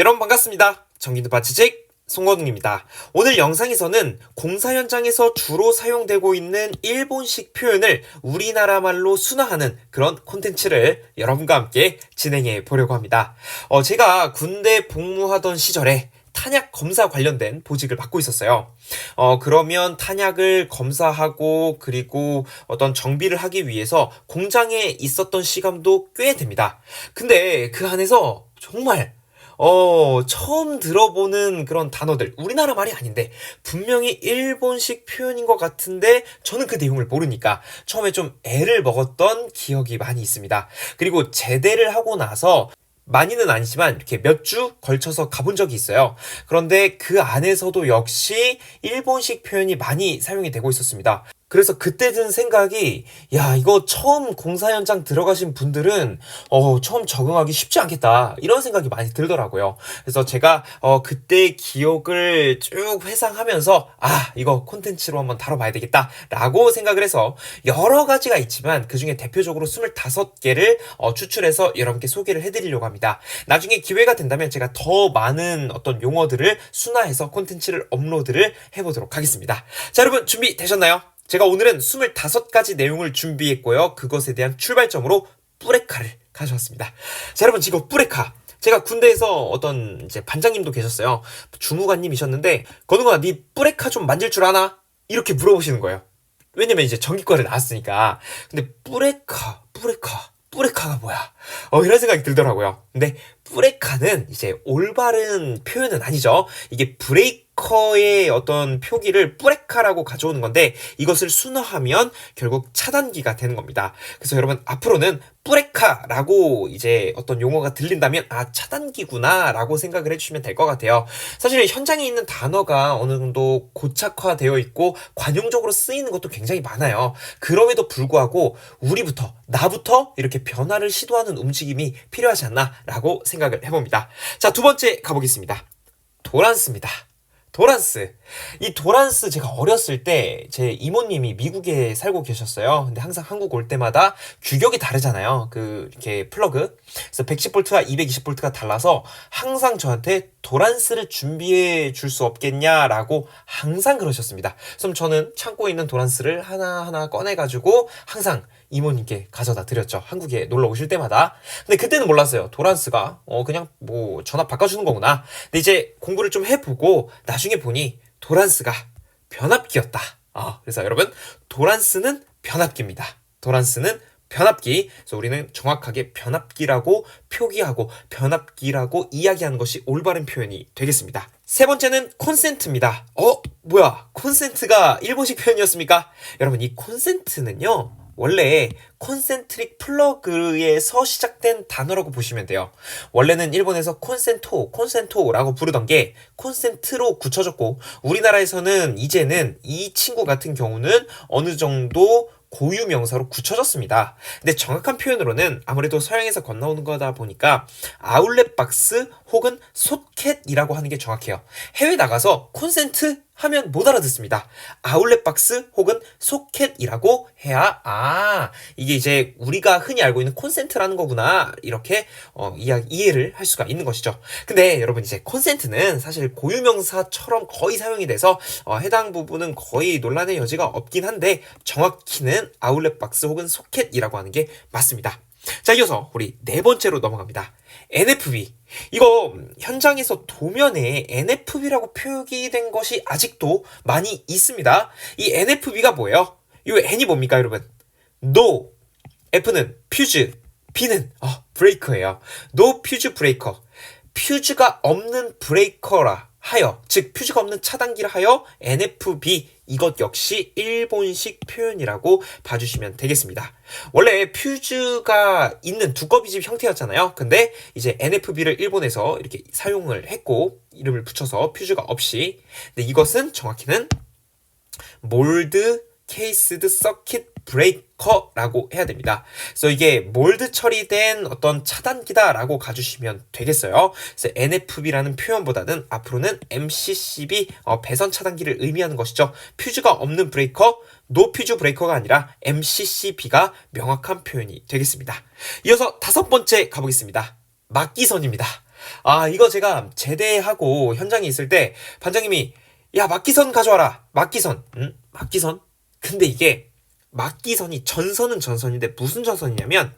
여러분 반갑습니다. 정기도 바치직 송건웅입니다. 오늘 영상에서는 공사 현장에서 주로 사용되고 있는 일본식 표현을 우리나라 말로 순화하는 그런 콘텐츠를 여러분과 함께 진행해 보려고 합니다. 어, 제가 군대 복무하던 시절에 탄약 검사 관련된 보직을 맡고 있었어요. 어, 그러면 탄약을 검사하고 그리고 어떤 정비를 하기 위해서 공장에 있었던 시간도 꽤 됩니다. 근데 그 안에서 정말 어, 처음 들어보는 그런 단어들, 우리나라 말이 아닌데, 분명히 일본식 표현인 것 같은데, 저는 그 내용을 모르니까, 처음에 좀 애를 먹었던 기억이 많이 있습니다. 그리고 제대를 하고 나서, 많이는 아니지만 이렇게 몇 주 걸쳐서 가본 적이 있어요. 그런데 그 안에서도 역시 일본식 표현이 많이 사용이 되고 있었습니다. 그래서 그때 든 생각이 야 이거 처음 공사 현장 들어가신 분들은 어 처음 적응하기 쉽지 않겠다 이런 생각이 많이 들더라고요. 그래서 제가 어 그때 기억을 쭉 회상하면서 아 이거 콘텐츠로 한번 다뤄봐야 되겠다라고 생각을 해서 여러 가지가 있지만 그 중에 대표적으로 25개를 어, 추출해서 여러분께 소개를 해드리려고 합니다. 나중에 기회가 된다면 제가 더 많은 어떤 용어들을 순화해서 콘텐츠를 업로드를 해보도록 하겠습니다. 자 여러분 준비 되셨나요? 제가 오늘은 25가지 내용을 준비했고요. 그것에 대한 출발점으로 뿌레카를 가져왔습니다. 자, 여러분, 지금 뿌레카. 제가 군대에서 어떤 이제 반장님도 계셨어요. 주무관님이셨는데, 건우가 네 뿌레카 좀 만질 줄 아나? 이렇게 물어보시는 거예요. 왜냐면 이제 전기과를 나왔으니까. 근데 뿌레카, 뿌레카, 뿌레카가 뭐야? 어, 이런 생각이 들더라고요. 근데 뿌레카는 이제 올바른 표현은 아니죠. 이게 브레이크 브레이커의 어떤 표기를 뿌레카라고 가져오는 건데 이것을 순화하면 결국 차단기가 되는 겁니다. 그래서 여러분 앞으로는 뿌레카라고 이제 어떤 용어가 들린다면 아 차단기구나라고 생각을 해주시면 될 것 같아요. 사실 현장에 있는 단어가 어느 정도 고착화되어 있고 관용적으로 쓰이는 것도 굉장히 많아요. 그럼에도 불구하고 우리부터 나부터 이렇게 변화를 시도하는 움직임이 필요하지 않나라고 생각을 해봅니다. 자 두 번째 가보겠습니다. 도란스입니다. 도란스. 이 도란스 제가 어렸을 때 제 이모님이 미국에 살고 계셨어요. 근데 항상 한국 올 때마다 규격이 다르잖아요. 그 이렇게 플러그. 그래서 110V와 220V가 달라서 항상 저한테 도란스를 준비해 줄 수 없겠냐라고 항상 그러셨습니다. 그럼 저는 창고에 있는 도란스를 하나하나 꺼내 가지고 항상 이모님께 가져다 드렸죠. 한국에 놀러 오실 때마다. 근데 그때는 몰랐어요. 도란스가 어 그냥 뭐 전압 바꿔주는 거구나. 근데 이제 공부를 좀 해보고 나중에 보니 도란스가 변압기였다. 어, 그래서 여러분 도란스는 변압기입니다. 도란스는 변압기. 그래서 우리는 정확하게 변압기라고 표기하고 변압기라고 이야기하는 것이 올바른 표현이 되겠습니다. 세 번째는 콘센트입니다. 어, 뭐야? 콘센트가 일본식 표현이었습니까? 여러분, 이 콘센트는요, 원래 콘센트릭 플러그에서 시작된 단어라고 보시면 돼요. 원래는 일본에서 콘센토, 콘센토라고 부르던 게 콘센트로 굳혀졌고 우리나라에서는 이제는 이 친구 같은 경우는 어느 정도 고유 명사로 굳혀졌습니다. 근데 정확한 표현으로는 아무래도 서양에서 건너오는 거다 보니까 아울렛 박스 혹은 소켓이라고 하는 게 정확해요. 해외 나가서 콘센트 하면 못 알아듣습니다. 아울렛 박스 혹은 소켓이라고 해야 아 이게 이제 우리가 흔히 알고 있는 콘센트라는 거구나 이렇게 어, 이해, 이해를 할 수가 있는 것이죠. 근데 여러분 이제 콘센트는 사실 고유명사처럼 거의 사용이 돼서 어, 해당 부분은 거의 논란의 여지가 없긴 한데 정확히는 아울렛 박스 혹은 소켓이라고 하는 게 맞습니다. 자, 이어서 우리 네 번째로 넘어갑니다. NFB. 이거 현장에서 도면에 NFB라고 표기 된 것이 아직도 많이 있습니다. 이 NFB가 뭐예요? 이 N이 뭡니까, 여러분? No. F는 퓨즈. B는 어, 브레이커예요. No 퓨즈 브레이커. 퓨즈가 없는 브레이커라 하여, 즉 퓨즈가 없는 차단기를 하여 NFB 이것 역시 일본식 표현이라고 봐주시면 되겠습니다. 원래 퓨즈가 있는 두꺼비집 형태였잖아요. 근데 이제 NFB를 일본에서 이렇게 사용을 했고 이름을 붙여서 퓨즈가 없이 근데 이것은 정확히는 몰드 케이스드 서킷 브레이커라고 해야 됩니다. 그래서 이게 몰드 처리된 어떤 차단기다라고 가주시면 되겠어요. 그래서 NFB라는 표현보다는 앞으로는 MCCB 어, 배선 차단기를 의미하는 것이죠. 퓨즈가 없는 브레이커, 노 퓨즈 브레이커가 아니라 MCCB가 명확한 표현이 되겠습니다. 이어서 다섯 번째 가보겠습니다. 막기선입니다. 아, 이거 제가 제대하고 현장에 있을 때 반장님이 야, 막기선 가져와라. 막기선. 응? 막기선? 근데 이게 막기선이 전선은 전선인데 무슨 전선이냐면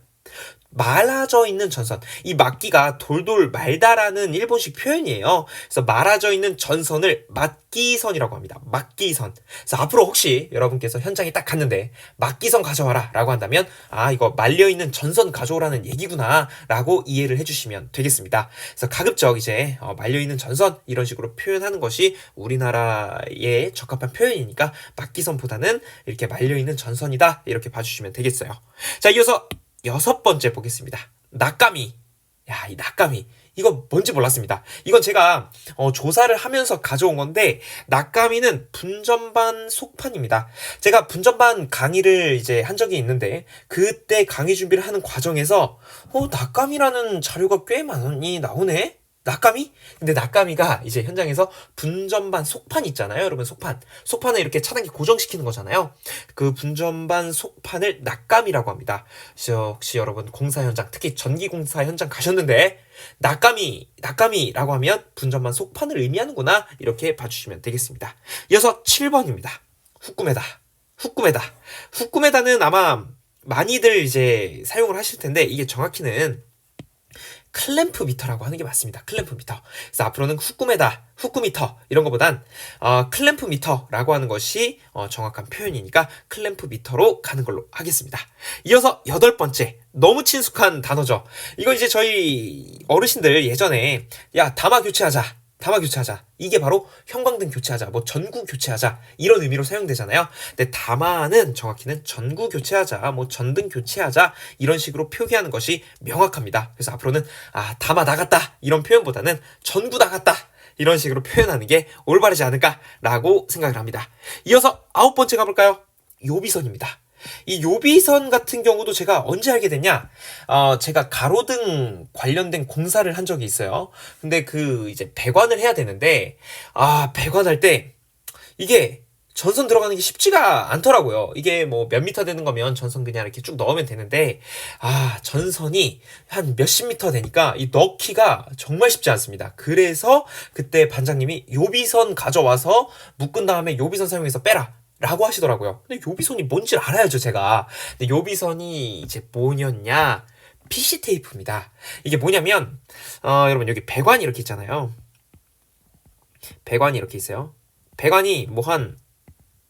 말아져 있는 전선. 이 막기가 돌돌 말다라는 일본식 표현이에요. 그래서 말아져 있는 전선을 막기선이라고 합니다. 막기선. 그래서 앞으로 혹시 여러분께서 현장에 딱 갔는데 막기선 가져와라 라고 한다면 아 이거 말려 있는 전선 가져오라는 얘기구나 라고 이해를 해주시면 되겠습니다. 그래서 가급적 이제 어, 말려 있는 전선 이런 식으로 표현하는 것이 우리나라에 적합한 표현이니까 막기선보다는 이렇게 말려 있는 전선이다 이렇게 봐주시면 되겠어요. 자 이어서 여섯 번째 보겠습니다. 낙가미. 야, 이 낙가미. 이거 뭔지 몰랐습니다. 이건 제가 어, 조사를 하면서 가져온 건데 낙가미는 분전반 속판입니다. 제가 분전반 강의를 이제 한 적이 있는데 그때 강의 준비를 하는 과정에서 어 낙가미라는 자료가 꽤 많이 나오네. 낙가미? 근데 낙가미가 이제 현장에서 분전반 속판 있잖아요. 여러분 속판. 속판을 이렇게 차단기 고정시키는 거잖아요. 그 분전반 속판을 낙가미라고 합니다. 혹시 여러분 공사 현장, 특히 전기 공사 현장 가셨는데 낙가미, 낙가미라고 하면 분전반 속판을 의미하는구나. 이렇게 봐주시면 되겠습니다. 이어서 7번입니다. 후꾸메다. 후꾸메다. 후꾸메다는 아마 많이들 이제 사용을 하실 텐데 이게 정확히는 클램프 미터라고 하는 게 맞습니다. 클램프 미터. 그래서 앞으로는 후꾸메다, 후꾸미터 이런 것보단 어, 클램프 미터라고 하는 것이 어, 정확한 표현이니까 클램프 미터로 가는 걸로 하겠습니다. 이어서 여덟 번째 너무 친숙한 단어죠. 이거 이제 저희 어르신들 예전에 야 담화 교체하자 담화 교체하자. 이게 바로 형광등 교체하자, 뭐 전구 교체하자 이런 의미로 사용되잖아요. 근데 담화는 정확히는 전구 교체하자, 뭐 전등 교체하자 이런 식으로 표기하는 것이 명확합니다. 그래서 앞으로는 아 담화 나갔다 이런 표현보다는 전구 나갔다 이런 식으로 표현하는 게 올바르지 않을까라고 생각을 합니다. 이어서 아홉 번째 가볼까요? 요비선입니다. 이 요비선 같은 경우도 제가 언제 알게 됐냐? 어, 제가 가로등 관련된 공사를 한 적이 있어요. 근데 그 이제 배관을 해야 되는데, 아, 배관할 때 이게 전선 들어가는 게 쉽지가 않더라고요. 이게 뭐 몇 미터 되는 거면 전선 그냥 이렇게 쭉 넣으면 되는데, 아, 전선이 한 몇십 미터 되니까 이 넣기가 정말 쉽지 않습니다. 그래서 그때 반장님이 요비선 가져와서 묶은 다음에 요비선 사용해서 빼라. 라고 하시더라고요. 근데 요비선이 뭔지 알아야죠, 제가. 근데 요비선이 이제 뭐였냐? PC 테이프입니다. 이게 뭐냐면, 어, 여러분, 여기 배관이 이렇게 있잖아요. 배관이 이렇게 있어요. 배관이 뭐 한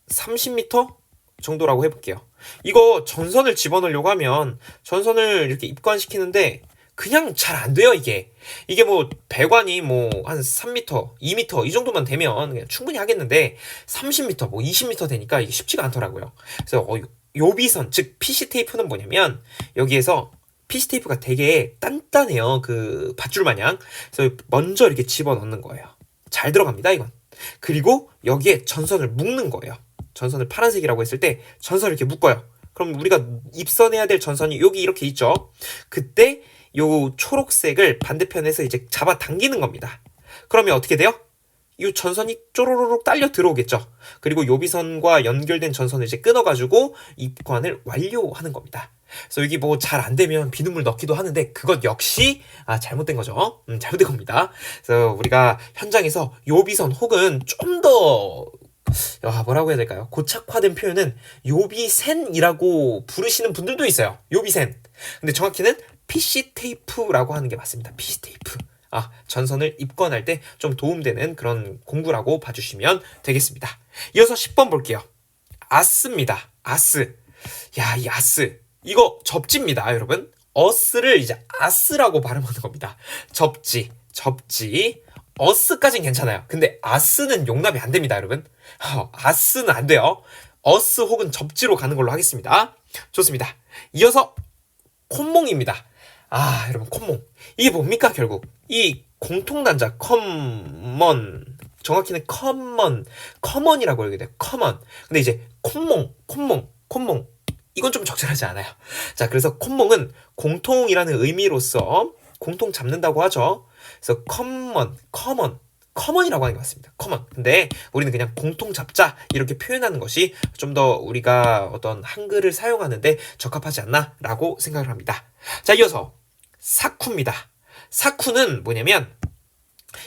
30m 정도라고 해볼게요. 이거 전선을 집어넣으려고 하면 전선을 이렇게 입관시키는데 그냥 잘 안 돼요, 이게. 이게 뭐, 배관이 뭐, 한 3m, 2m, 이 정도만 되면 충분히 하겠는데, 30m, 뭐, 20m 되니까 이게 쉽지가 않더라고요. 그래서, 어, 요비선, 즉, PC 테이프는 뭐냐면, 여기에서 PC 테이프가 되게 단단해요. 그, 밧줄 마냥. 그래서 먼저 이렇게 집어 넣는 거예요. 잘 들어갑니다, 이건. 그리고 여기에 전선을 묶는 거예요. 전선을 파란색이라고 했을 때, 전선을 이렇게 묶어요. 그럼 우리가 입선해야 될 전선이 여기 이렇게 있죠. 그때 요 초록색을 반대편에서 이제 잡아 당기는 겁니다. 그러면 어떻게 돼요? 이 전선이 쪼로로록 딸려 들어오겠죠. 그리고 요비선과 연결된 전선을 이제 끊어가지고 입관을 완료하는 겁니다. 그래서 여기 뭐 잘 안 되면 비눗물 넣기도 하는데 그것 역시 아, 잘못된 거죠. 음, 잘못된 겁니다. 그래서 우리가 현장에서 요비선 혹은 좀더 아, 뭐라고 해야 될까요? 고착화된 표현은 요비센이라고 부르시는 분들도 있어요. 요비센. 근데 정확히는 PC 테이프라고 하는 게 맞습니다. PC 테이프. 아, 전선을 입건할 때 좀 도움되는 그런 공구라고 봐주시면 되겠습니다. 이어서 10번 볼게요. 아스입니다. 아스. 야, 이 아스. 이거 접지입니다, 여러분. 어스를 이제 아스라고 발음하는 겁니다. 접지, 접지. 어스까진 괜찮아요. 근데 아스는 용납이 안 됩니다, 여러분. 어, 아스는 안 돼요. 어스 혹은 접지로 가는 걸로 하겠습니다. 좋습니다. 이어서 콧몽입니다. 아, 여러분, 콧몽. 이게 뭡니까, 결국? 이 공통단자, 커먼. 정확히는 커먼, 커먼이라고 읽게 돼요. 커먼. 근데 이제 콧몽, 콧몽, 콧몽. 이건 좀 적절하지 않아요. 자, 그래서 콧몽은 공통이라는 의미로서 공통 잡는다고 하죠. 그래서 커먼, 커먼. 커먼이라고 하는 게 맞습니다. 커먼. 근데 우리는 그냥 공통 잡자 이렇게 표현하는 것이 좀 더 우리가 어떤 한글을 사용하는데 적합하지 않나라고 생각을 합니다. 자, 이어서 사쿠입니다. 사쿠는 뭐냐면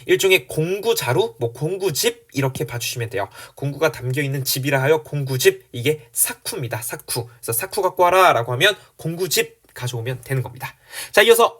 일종의 공구 자루, 뭐 공구집 이렇게 봐주시면 돼요. 공구가 담겨 있는 집이라 하여 공구집 이게 사쿠입니다. 사쿠. 그래서 사쿠 갖고 와라라고 하면 공구집 가져오면 되는 겁니다. 자, 이어서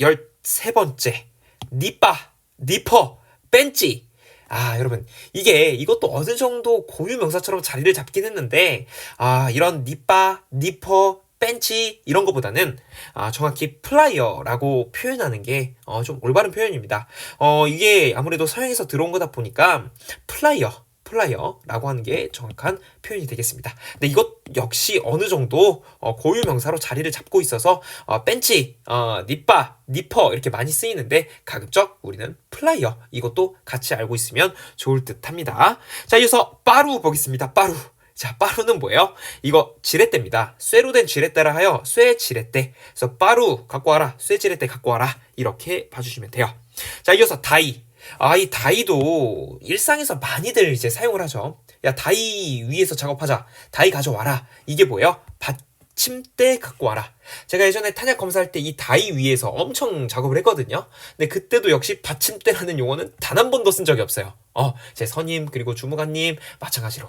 열세 번째 니빠, 니퍼, 벤치. 아, 여러분, 이게 이것도 어느 정도 고유 명사처럼 자리를 잡긴 했는데, 아, 이런 니빠, 니퍼, 벤치 이런 것보다는 아, 정확히 플라이어라고 표현하는 게 어, 좀 올바른 표현입니다. 어, 이게 아무래도 서양에서 들어온 거다 보니까 플라이어 플라이어라고 하는 게 정확한 표현이 되겠습니다. 근데 이것 역시 어느 정도 어, 고유 명사로 자리를 잡고 있어서 어, 벤치, 어, 니빠, 니퍼 이렇게 많이 쓰이는데 가급적 우리는 플라이어 이것도 같이 알고 있으면 좋을 듯합니다. 자, 이어서 빠루 보겠습니다. 빠루. 자, 빠루는 뭐예요? 이거 지렛대입니다. 쇠로 된 지렛대라 하여 쇠 지렛대. 그래서 빠루 갖고 와라. 쇠 지렛대 갖고 와라. 이렇게 봐주시면 돼요. 자, 이어서 다이. 아, 이 다이도 일상에서 많이들 이제 사용을 하죠. 야, 다이 위에서 작업하자. 다이 가져와라. 이게 뭐예요? 받침대 갖고 와라. 제가 예전에 탄약 검사할 때 이 다이 위에서 엄청 작업을 했거든요. 근데 그때도 역시 받침대라는 용어는 단 한 번도 쓴 적이 없어요. 어, 제 선임 그리고 주무관님 마찬가지로.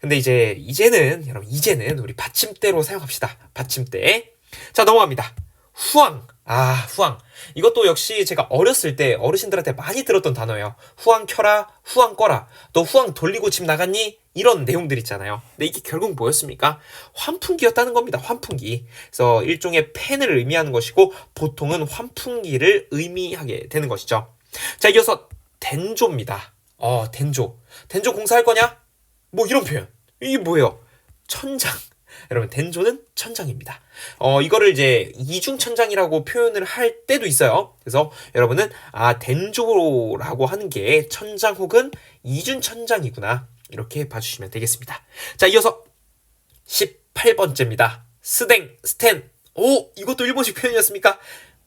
근데 이제 이제는 여러분 이제는 우리 받침대로 사용합시다. 받침대. 자, 넘어갑니다. 후황. 아, 후황. 이것도 역시 제가 어렸을 때 어르신들한테 많이 들었던 단어예요. 후황 켜라, 후황 꺼라. 너 후황 돌리고 집 나갔니? 이런 내용들 있잖아요. 근데 이게 결국 뭐였습니까? 환풍기였다는 겁니다. 환풍기. 그래서 일종의 팬을 의미하는 것이고 보통은 환풍기를 의미하게 되는 것이죠. 자, 이어서 덴조입니다. 어, 덴조. 덴조 공사할 거냐? 뭐 이런 표현. 이게 뭐예요? 천장. 여러분 덴조는 천장입니다. 어 이거를 이제 이중 천장이라고 표현을 할 때도 있어요. 그래서 여러분은 아 덴조라고 하는 게 천장 혹은 이중 천장이구나 이렇게 봐주시면 되겠습니다. 자 이어서 18번째입니다. 스댕 스텐 오 이것도 일본식 표현이었습니까?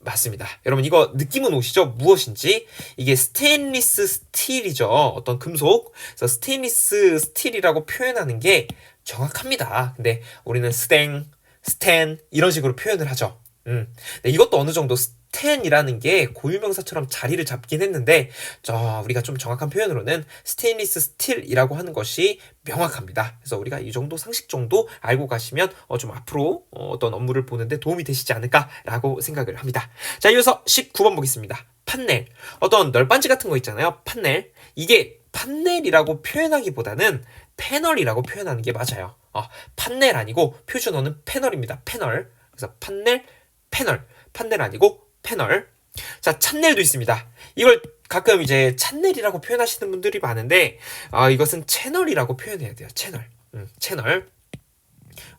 맞습니다. 여러분 이거 느낌은 오시죠? 무엇인지 이게 스테인리스 스틸이죠. 어떤 금속. 그래서 스테인리스 스틸이라고 표현하는 게 정확합니다. 근데 우리는 스탱, 스텐 이런 식으로 표현을 하죠. 음. 이것도 어느 정도 스텐이라는 게 고유명사처럼 자리를 잡긴 했는데 저 우리가 좀 정확한 표현으로는 스테인리스 스틸이라고 하는 것이 명확합니다. 그래서 우리가 이 정도 상식 정도 알고 가시면 어, 좀 앞으로 어, 어떤 업무를 보는데 도움이 되시지 않을까라고 생각을 합니다. 자, 이어서 19번 보겠습니다. 판넬. 어떤 널빤지 같은 거 있잖아요. 판넬. 이게 판넬이라고 표현하기보다는 패널이라고 표현하는 게 맞아요. 어, 판넬 아니고 표준어는 패널입니다. 패널. 그래서 판넬, 패널. 판넬 아니고 패널. 자, 찬넬도 있습니다. 이걸 가끔 이제 찬넬이라고 표현하시는 분들이 많은데, 아, 이것은 채널이라고 표현해야 돼요. 채널. 음, 채널.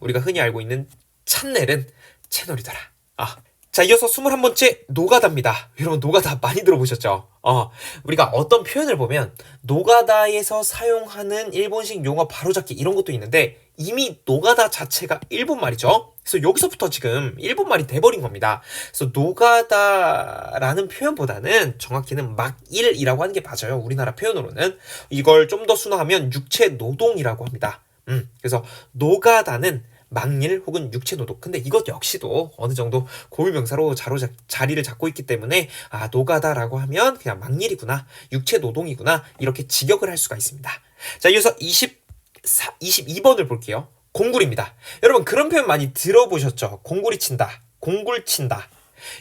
우리가 흔히 알고 있는 찬넬은 채널이더라. 아, 자, 이어서 21번째 노가다입니다. 여러분, 노가다 많이 들어보셨죠? 어, 우리가 어떤 표현을 보면 노가다에서 사용하는 일본식 용어 바로잡기 이런 것도 있는데 이미 노가다 자체가 일본 말이죠. 그래서 여기서부터 지금 일본 말이 돼버린 겁니다. 그래서 노가다라는 표현보다는 정확히는 막일이라고 하는 게 맞아요. 우리나라 표현으로는 이걸 좀 더 순화하면 육체 노동이라고 합니다. 음, 그래서 노가다는 망일 혹은 육체 노동. 근데 이것 역시도 어느 정도 고유명사로 자로 자리를 잡고 있기 때문에 아 노가다라고 하면 그냥 망일이구나 육체 노동이구나 이렇게 직역을 할 수가 있습니다. 자 이어서 24, 22번을 볼게요. 공굴입니다. 여러분 그런 표현 많이 들어보셨죠? 공굴이 친다. 공굴 친다.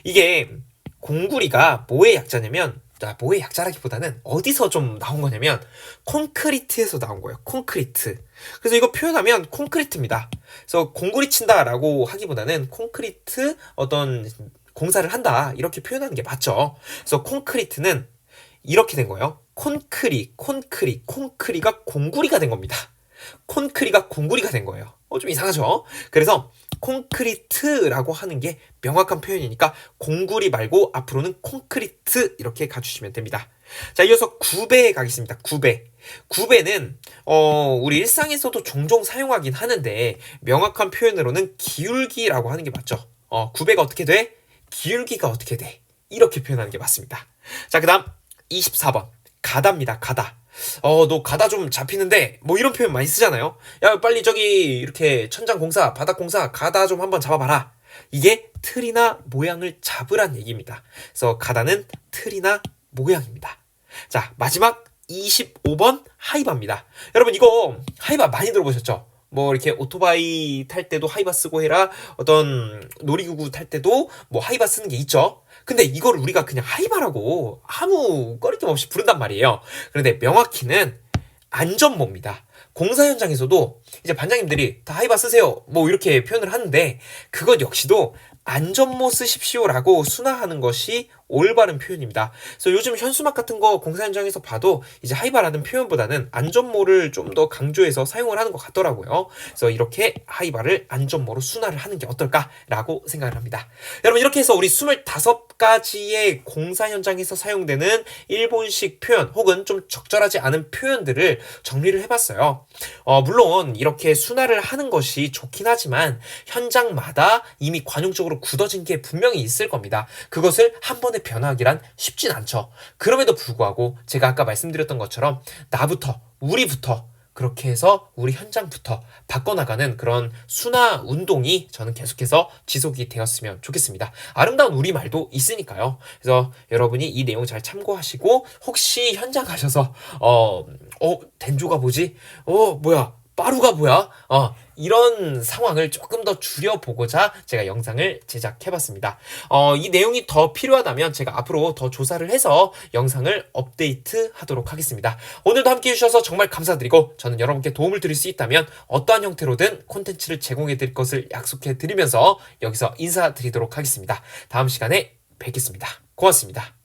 이게 공구리가 뭐의 약자냐면 자, 뭐의 약자라기보다는 어디서 좀 나온 거냐면 콘크리트에서 나온 거예요. 콘크리트. 그래서 이거 표현하면 콘크리트입니다. 그래서 공구리 친다라고 하기보다는 콘크리트 어떤 공사를 한다 이렇게 표현하는 게 맞죠. 그래서 콘크리트는 이렇게 된 거예요. 콘크리, 콘크리, 콘크리가 공구리가 된 겁니다. 콘크리가 공구리가 된 거예요. 어, 좀 이상하죠? 그래서 콘크리트라고 하는 게 명확한 표현이니까 공구리 말고 앞으로는 콘크리트 이렇게 가주시면 됩니다. 자, 이어서 구배 가겠습니다. 구배. 구배는 어, 우리 일상에서도 종종 사용하긴 하는데 명확한 표현으로는 기울기라고 하는 게 맞죠. 어, 구배가 어떻게 돼? 기울기가 어떻게 돼? 이렇게 표현하는 게 맞습니다. 자, 그다음 24번. 가다입니다. 가다. 어, 너 가다 좀 잡히는데, 뭐 이런 표현 많이 쓰잖아요. 야, 빨리 저기, 이렇게 천장 공사, 바닥 공사, 가다 좀 한번 잡아봐라. 이게 틀이나 모양을 잡으란 얘기입니다. 그래서 가다는 틀이나 모양입니다. 자, 마지막 25번 하이바입니다. 여러분 이거 하이바 많이 들어보셨죠? 뭐 이렇게 오토바이 탈 때도 하이바 쓰고 해라 어떤 놀이기구 탈 때도 뭐 하이바 쓰는 게 있죠. 근데 이걸 우리가 그냥 하이바라고 아무 꺼리낌 없이 부른단 말이에요. 그런데 명확히는 안전모입니다. 공사 현장에서도 이제 반장님들이 다 하이바 쓰세요. 뭐 이렇게 표현을 하는데 그것 역시도 안전모 쓰십시오라고 순화하는 것이 올바른 표현입니다. 그래서 요즘 현수막 같은 거 공사 현장에서 봐도 이제 하이바라는 표현보다는 안전모를 좀 더 강조해서 사용을 하는 것 같더라고요. 그래서 이렇게 하이바를 안전모로 순화를 하는 게 어떨까라고 생각을 합니다. 여러분 이렇게 해서 우리 25가지의 공사 현장에서 사용되는 일본식 표현 혹은 좀 적절하지 않은 표현들을 정리를 해봤어요. 어, 물론 이렇게 순화를 하는 것이 좋긴 하지만 현장마다 이미 관용적으로 굳어진 게 분명히 있을 겁니다. 그것을 한 번에 변화하기란 쉽진 않죠. 그럼에도 불구하고 제가 아까 말씀드렸던 것처럼 나부터 우리부터 그렇게 해서 우리 현장부터 바꿔나가는 그런 순화 운동이 저는 계속해서 지속이 되었으면 좋겠습니다. 아름다운 우리말도 있으니까요. 그래서 여러분이 이 내용 잘 참고하시고 혹시 현장 가셔서 어, 어, 덴조가 뭐지? 어, 뭐야? 빠루가 뭐야? 어, 이런 상황을 조금 더 줄여보고자 제가 영상을 제작해봤습니다. 어, 이 내용이 더 필요하다면 제가 앞으로 더 조사를 해서 영상을 업데이트 하도록 하겠습니다. 오늘도 함께 해주셔서 정말 감사드리고 저는 여러분께 도움을 드릴 수 있다면 어떠한 형태로든 콘텐츠를 제공해 드릴 것을 약속해 드리면서 여기서 인사드리도록 하겠습니다. 다음 시간에 뵙겠습니다. 고맙습니다.